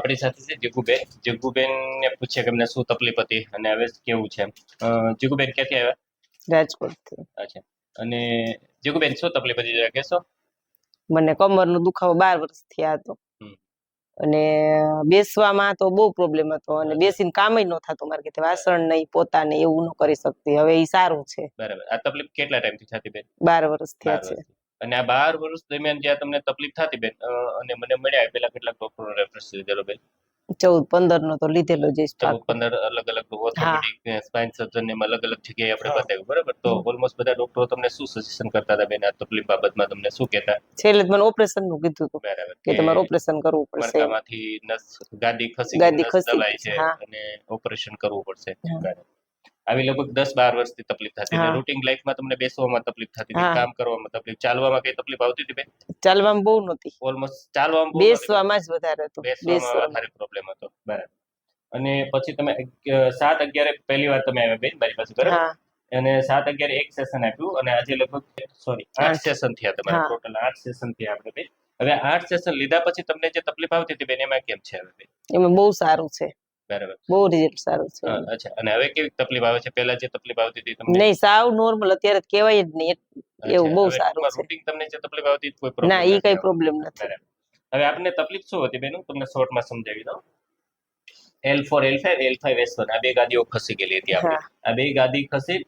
આપણી સાથે છે જીગુબેન. જીગુબેન ને પૂછે કે એમને શું તકલીફ હતી અને હવે કેવું છે. જીગુબેન ક્યાંથી આવ્યા? રાજકોટથી. અચ્છા. અને જીગુબેન શું તકલીફ હતી જરા કહેશો? મને કમરનો દુખાવો બાર વર્ષથી હતો. અને બેસવામાં તો બહુ પ્રોબ્લેમ હતો અને બેસીને કામ ન થતું મારે કે વાસણ નહીં પોતા નહીં એવું ન કરી શકતી. હવે એ સારું છે. બરાબર. આ તકલીફ કેટલા ટાઈમથી થતી બેન? બાર વર્ષ થયા છે. અને આ બાર વર્ષ દરમિયાન જ્યાં તમને તકલીફ થતી બેન અને મને મળ્યા પેલા કેટલાક ડોક્ટરો રેફરન્સ લીધેલો બેન? ચૌદ પંદર નો તો લીધેલો જ ચૌદ પંદર અલગ અલગ ઓર્થોપેડિક સ્પાઇન સર્જન એમ અલગ અલગ જગ્યાએ આપણે બતાવ્યું બરાબર? તો ઓલમોસ્ટ બધા ડોક્ટરો તમને શું સજેશન કરતા હતા બેન? આ તકલીફ બાબતમાં તમને શું કહેતા? છેલ્લે મને ઓપરેશનનું કીધું હતું બરાબર. કે તમારે ઓપરેશન કરવું પડશે. મરકામાંથી નસ ગાદી ખસી ગાદી ખસી છે, અને ઓપરેશન કરવું પડશે. બરાબર. આવી લગભગ દસ બાર વર્ષથી તકલીફ થતી હતી. રૂટીન લાઈફમાં તમને બેસવામાં તકલીફ થતી હતી કામ કરવામાં તકલીફ ચાલવામાં કઈ તકલીફ આવતી હતી બેન? ચાલવામાં બહુ નહોતી. ઓલમોસ્ટ ચાલવામાં બેસવામાં જ વધારે હતો. બેસવામાં વધારે પ્રોબ્લેમ હતો. બરાબર. અને પછી તમે સાત અગિયારે પહેલી વાર તમે આવ્યા બેન મારી પાસે બરાબર? અને સાત અગિયારે એક સેશન આપ્યું અને આજે લગભગ સોરી આઠ આઠ. સેશન થયા તમારા ટોટલ આઠ સેશન થયા આપણે બે હવે આઠ સેશન લીધા પછી તમને જે તકલીફ આવતી હતી બેન એમાં કેમ છે હવે એમાં બહુ સારું છે. બરાબર. બહુ રિઝલ્ટ સારું છે. અચ્છા. અને હવે કેવી તકલીફ આવે છે? પહેલા જે તકલીફ આવતી હતી તમને? નહીં સાવ નોર્મલ અત્યારે કહેવાય જ નહીં. એવું બહુ સારું છે. રૂટીન તમને જે તકલીફ આવતી કોઈ પ્રોબ્લેમ ના એ કઈ પ્રોબ્લેમ નથી. હવે આપને તકલીફ શું હતી બેન? તમને તમને શોર્ટમાં સમજાવી દઉં. L four L five L five S one આ બે ગાદીઓ ખસી ગયેલી હતી આપણે. આ બે ગાદી ખસી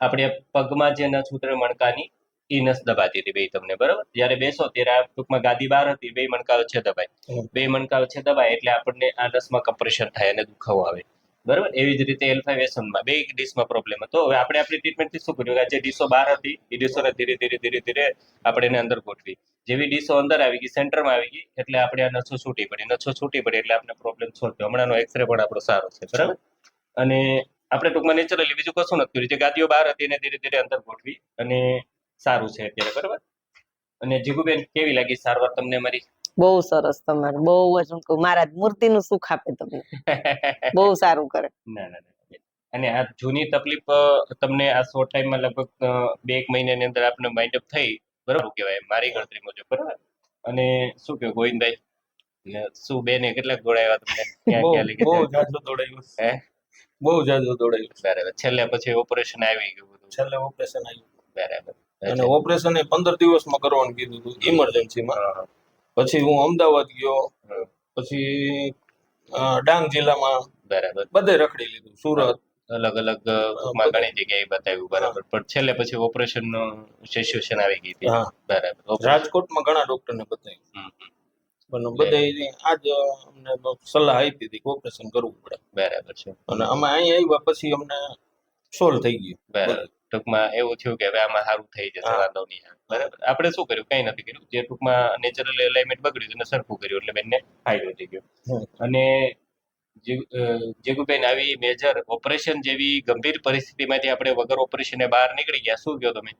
આપણે પગમાં જે નસ ઉતરે મણકાની ઈ નસ દબાતી હતી બે તમને બરાબર? જ્યારે બેસો ત્યારે આ ટૂંકમાં ગાદી બહાર હતી બે મણકાઓ છે દબાય. બે મણકાઓ છે દબાય એટલે આપણને આ નસમાં કમ્પ્રેશન થાય અને દુખાવો આવે. બરાબર? એવી જ રીતે એલ ફાઈવ બે ડીશમાં પ્રોબ્લેમ હતો. હવે આપણે આપણી ટ્રીટમેન્ટથી શું કર્યું? કે જે ડીશો બહાર હતી એ ડીશોને ધીરે ધીરે ધીરે ધીરે આપણે એને અંદર ગોઠવી. જેવી ડીશો અંદર આવી ગઈ સેન્ટરમાં આવી ગઈ એટલે આપણે આ નસો છૂટી પડી. નસો છૂટી પડી એટલે આપણે પ્રોબ્લેમ સોલ્વ થયો. હમણાંનો એક્સરે પણ આપણો સારો છે બરાબર? અને આપણે ટૂંકમાં નેચરલી બીજું કશું નથી કર્યું. જે ગાદીઓ બહાર હતી એને ધીરે ધીરે અંદર ગોઠવી અને સારું છે અત્યારે બરાબર? અને જીગુબેન કેવી લાગી સારવાર તમને મારી? બહુ સરસ તમારે બહુ જ હું કહું મારા મૂર્તિનું સુખ આપે તમને. બહુ સારું કરે. ના ના અને આ જૂની તકલીફ તમને આ શોર્ટ ટાઈમમાં લગભગ બે એક મહિનાની અંદર આપણે માઇન્ડ અપ થઈ બરાબર? કહેવાય મારી ગણતરી મુજબ બરાબર? અને શું કહ્યું ગોવિંદભાઈ? ને શું બેને કેટલાક દોડાવ્યા તમને? ક્યાં બહુ ક્યાં લઈ બહુ જાજુ દોડાયું. હે? બહુ જાજુ દોડાયું. બરાબર. છેલ્લે પછી ઓપરેશન આવી ગયું બધું. છેલ્લે ઓપરેશન આવ્યું બરાબર. અને ઓપરેશન એ પંદર દિવસમાં કરવાનું કીધું હતું ઇમરજન્સીમાં પછી હું અમદાવાદ ગયો પછી ડાંગ જિલ્લામાં બરાબર. બધે રખડી લીધું સુરત. અલગ અલગ અ, ઘણી જગ્યાએ બતાવ્યું બરાબર. પણ છેલ્લે પછી ઓપરેશનનું સિચ્યુએશન આવી ગઈ હતી. બરાબર. રાજકોટમાં ઘણા ડોક્ટરને બતાવ્યું. પણ બધે આજ અમને સલાહ આપી હતી કે ઓપરેશન કરવું પડે. બરાબર છે. અને અમે અહીં આવ્યા પછી અમને સોલ્વ થઈ ગયું. બરાબર. ટૂંકમાં એવું થયું કે હવે આમાં સારું થઈ જશે વાંધો નહીં. બરાબર. આપણે શું કર્યું? કઈ નથી કર્યું. જે ટૂંકમાં નેચરલ એલાઇમેન્ટ બગડ્યું એને સરખું કર્યું એટલે બેનને ફાયદો થઈ ગયો. અને જીગ- જીગુબેન આવી મેજર ઓપરેશન જેવી ગંભીર પરિસ્થિતિમાંથી આપણે વગર ઓપરેશને બહાર નીકળી ગયા. શું કહો તમે?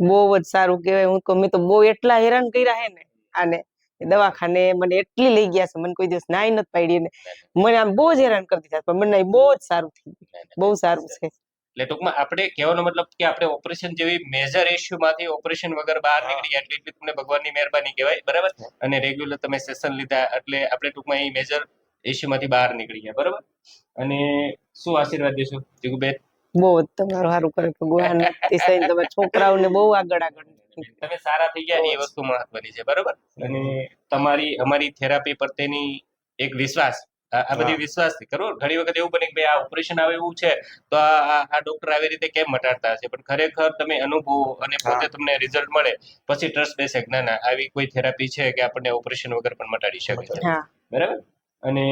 બહુ જ સારું કહેવાય. હું તો મેં તો બહુ એટલા હેરાન કર્યા હે ને આને. દવાખાને મને એટલી લઈ ગયા છે. મને કોઈ દિવસ નાઈ નથી પાડી ને મને આમ બહુ જ હેરાન કરી દીધા પણ મને બહુ જ સારું થઈ ગયું બહુ સારું છે. એટલે ટૂંકમાં આપણે કહેવાનો મતલબ કે આપણે ઓપરેશન જેવી મેજર ઇસ્યુમાંથી ઓપરેશન વગર બહાર નીકળી એટલે એટલી તમને ભગવાનની મહેરબાની કહેવાય બરાબર? અને રેગ્યુલર તમે સેશન લીધા એટલે આપણે ટૂંકમાં એ મેજર ઇસ્યુમાંથી બહાર નીકળી ગયા બરાબર? અને શું આશીર્વાદ દેશો? જીગુબેન બહુ તમારો સારું કરે ભગવાન તમે છોકરાઓને બહુ આગળ આગળ તમે સારા થઈ ગયા એ વસ્તુ મહત્વની છે બરાબર? અને તમારી અમારી થેરાપી પ્રત્યેની એક વિશ્વાસ આ બધી વિશ્વાસથી વિશ્વાસથી કરો ઘણી વખત એવું બને કે ભાઈ આ ઓપરેશન આવે એવું છે તો આ ડોક્ટર આવી રીતે કેમ મટાડતા હશે? પણ ખરેખર તમે અનુભવો અને પોતે તમને રિઝલ્ટ મળે પછી ટ્રસ્ટ બેસે ના ના આવી કોઈ થેરાપી છે કે આપણને ઓપરેશન વગર પણ મટાડી શકે છે? બરાબર? અને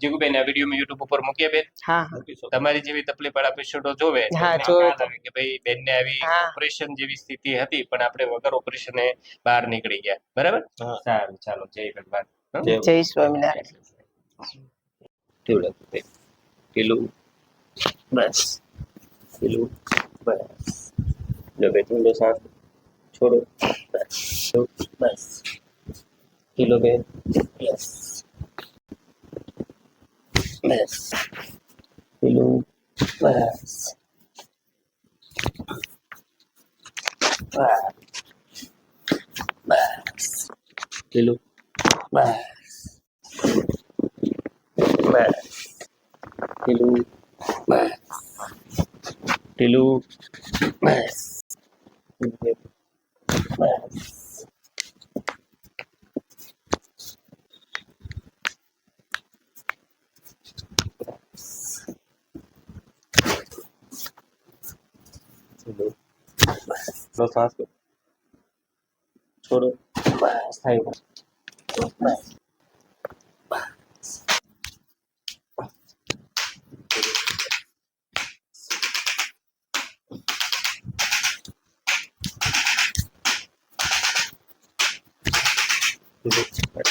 જીગુબેન આ વીડિયો મેં યુટ્યુબ ઉપર મૂકીએ બેન. તમારી જેવી તકલીફ વાળા પેશન્ટો જોવે કે ભાઈ બેનને આવી ઓપરેશન જેવી સ્થિતિ હતી પણ આપણે વગર ઓપરેશને બહાર નીકળી ગયા. બરાબર? સારું ચાલો જય ભગવાન. જય સ્વામિનારાયણ. કેવું લાગ્યું બેન? પેલું બસ. પેલું બસ. લો બે ઊંડો શ્વાસ છોડો. બસ. બસ. કિલો બે. યસ બસ. પેલું બસ. બસ. પેલું બસ. છોડો થાય બસ બસ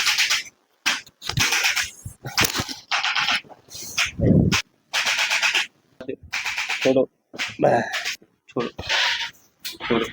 છોડો બસ છોડો છોડો